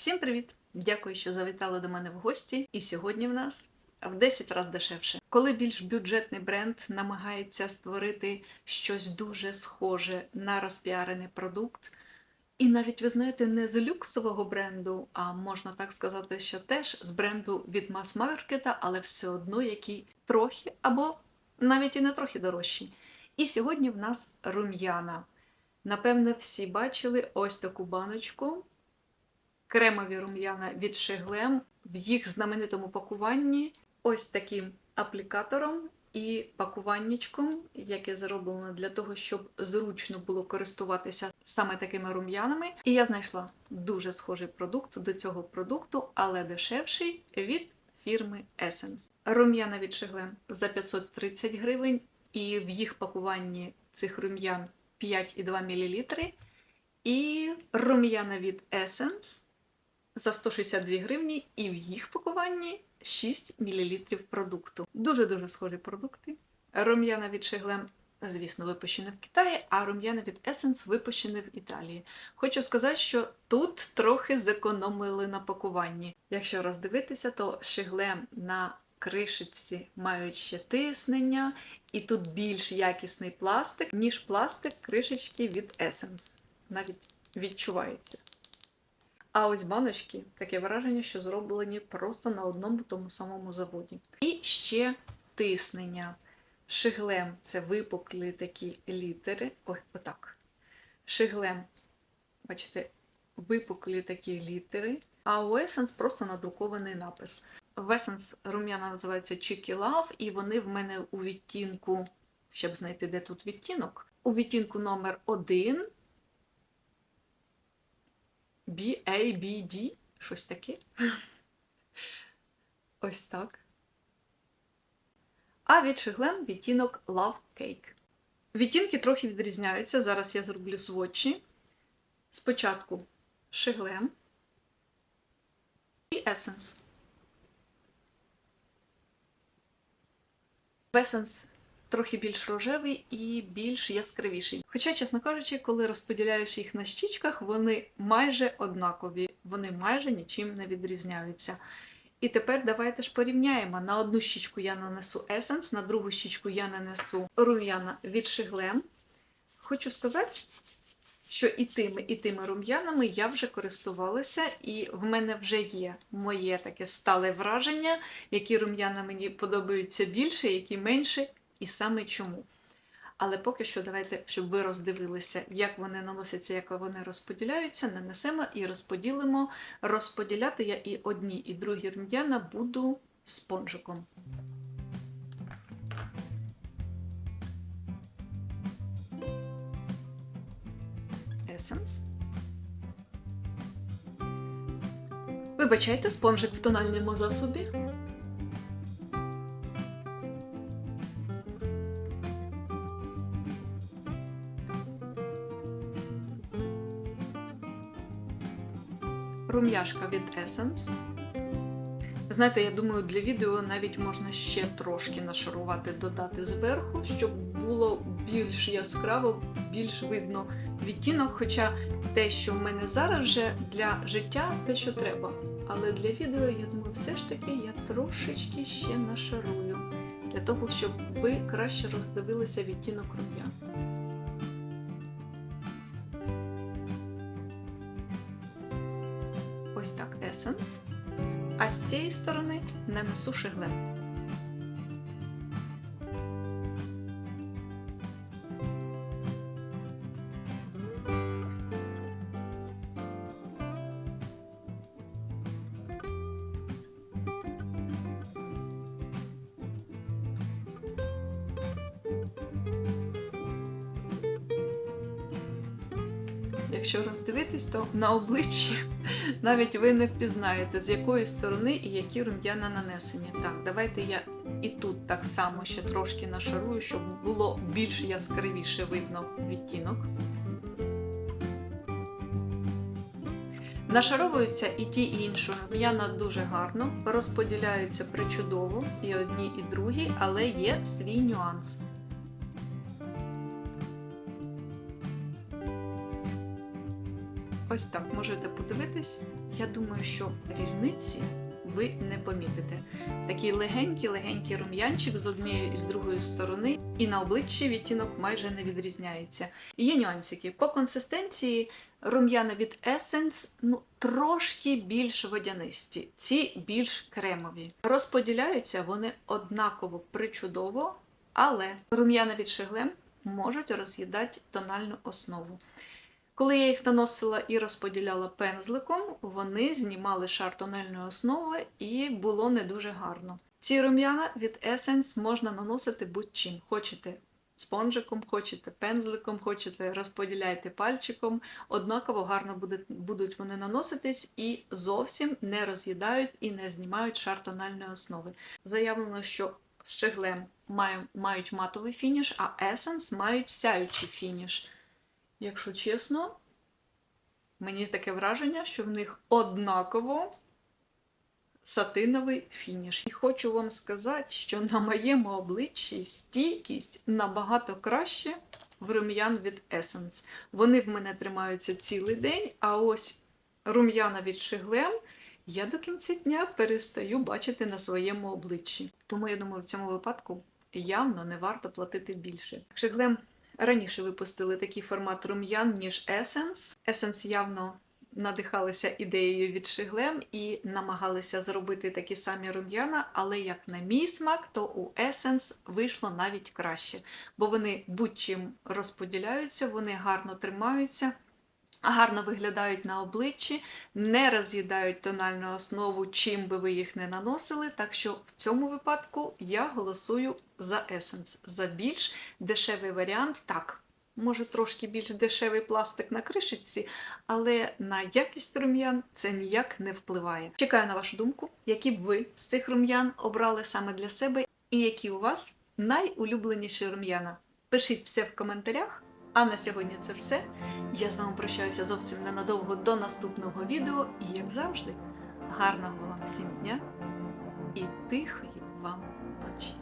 Всім привіт! Дякую, що завітали до мене в гості. І сьогодні в нас в 10 разів дешевше. Коли більш бюджетний бренд намагається створити щось дуже схоже на розпіарений продукт, і навіть ви знаєте, не з люксового бренду, а можна так сказати, що теж з бренду від мас-маркета, але все одно який трохи або навіть і не трохи дорожчий. І сьогодні в нас рум'яна. Напевне, всі бачили ось таку баночку. Кремові рум'яна від Шеглем в їх знаменитому пакуванні ось таким аплікатором і пакуваннячком, яке зроблено для того, щоб зручно було користуватися саме такими рум'янами. І я знайшла дуже схожий продукт до цього продукту, але дешевший від фірми Essence. Рум'яна від Шеглем за 530 гривень, і в їх пакуванні цих рум'ян 5,2 мл. І рум'яна від Essence за 162 гривні, і в їх пакуванні 6 мл продукту. Дуже-дуже схожі продукти. Рум'яна від Шеглем, звісно, випущена в Китаї, а рум'яна від Essence випущена в Італії. Хочу сказати, що тут трохи зекономили на пакуванні. Якщо роздивитися, то Шеглем на кришечці мають ще тиснення, і тут більш якісний пластик, ніж пластик кришечки від Essence. Навіть відчувається. А ось баночки таке враження, що зроблені просто на одному тому самому заводі. І ще тиснення. Шиглем це випуклі такі літери. Ой, отак. Шиглем, бачите, випуклі такі літери. А у Essence просто надрукований напис. В Essence рум'яна називаються Cheeky Love, і вони в мене у відтінку, щоб знайти, де тут відтінок, у відтінку номер 1 BABD, щось таке. Ось так. А від Шиглем відтінок Love Cake. Відтінки трохи відрізняються. Зараз я зроблю сводчі. Спочатку Шиглем і Essence. В Essence трохи більш рожевий і більш яскравіший. Хоча, чесно кажучи, коли розподіляєш їх на щічках, вони майже однакові, вони майже нічим не відрізняються. І тепер давайте ж порівняємо. На одну щічку я нанесу Essence, на другу щічку я нанесу рум'яна від Шиглем. Хочу сказати, що і тими, і тими рум'янами я вже користувалася, і в мене вже є моє таке стале враження, які рум'яна мені подобаються більше, які менше, і саме чому. Але поки що давайте, щоб ви роздивилися, як вони наносяться, як вони розподіляються, нанесемо і розподілимо. Розподіляти я і одні, і другі рум'яна буду спонжиком. Essence. Вибачайте, спонжик в тональному засобі. Рум'яшка від Essence. Знаєте, я думаю, для відео навіть можна ще трошки нашарувати, додати зверху, щоб було більш яскраво, більш видно відтінок. Хоча те, що в мене зараз вже для життя, те, що треба. Але для відео, я думаю, все ж таки я трошечки ще нашарую, для того, щоб ви краще роздивилися відтінок рум'ян. Ось так Essence. А з цієї сторони нанесу шиглем. Якщо роздивитись, то на обличчі навіть ви не впізнаєте, з якої сторони і які рум'яна нанесені. Так, давайте я і тут так само ще трошки нашарую, щоб було більш яскравіше видно відтінок. Нашаровуються і ті, і інші рум'яна дуже гарно, розподіляються причудово, і одні, і другі, але є свій нюанс. Ось так можете подивитись. Я думаю, що різниці ви не помітите. Такий легенький-легенький рум'янчик з однієї і з другої сторони, і на обличчі відтінок майже не відрізняється. Є нюансики. По консистенції рум'яна від Essence ну, трошки більш водянисті, ці більш кремові. Розподіляються вони однаково причудово, але рум'яна від Шеглем можуть роз'їдати тональну основу. Коли я їх наносила і розподіляла пензликом, вони знімали шар тональної основи і було не дуже гарно. Ці рум'яна від Essence можна наносити будь-чим. Хочете спонжиком, хочете пензликом, хочете розподіляйте пальчиком. Однаково гарно буде, будуть вони наноситись і зовсім не роз'їдають і не знімають шар тональної основи. Заявлено, що щеглем мають матовий фініш, а Essence мають сяючий фініш. Якщо чесно, мені таке враження, що в них однаково сатиновий фініш. І хочу вам сказати, що на моєму обличчі стійкість набагато краще в рум'ян від Essence. Вони в мене тримаються цілий день, а ось рум'яна від Шиглем я до кінця дня перестаю бачити на своєму обличчі. Тому я думаю, в цьому випадку явно не варто платити більше. Шиглем раніше випустили такий формат рум'ян, ніж Essence. Essence явно надихалися ідеєю від Шиглем і намагалися зробити такі самі рум'яна, але як на мій смак, то у Essence вийшло навіть краще, бо вони будь-чим розподіляються, вони гарно тримаються. Гарно виглядають на обличчі, не роз'їдають тональну основу, чим би ви їх не наносили. Так що в цьому випадку я голосую за Essence, за більш дешевий варіант. Так, може трошки більш дешевий пластик на кришечці, але на якість рум'ян це ніяк не впливає. Чекаю на вашу думку, які б ви з цих рум'ян обрали саме для себе, і які у вас найулюбленіші рум'яна. Пишіть все в коментарях. А на сьогодні це все. Я з вами прощаюся зовсім ненадовго до наступного відео. І як завжди, гарного вам всім дня і тихої вам ночі.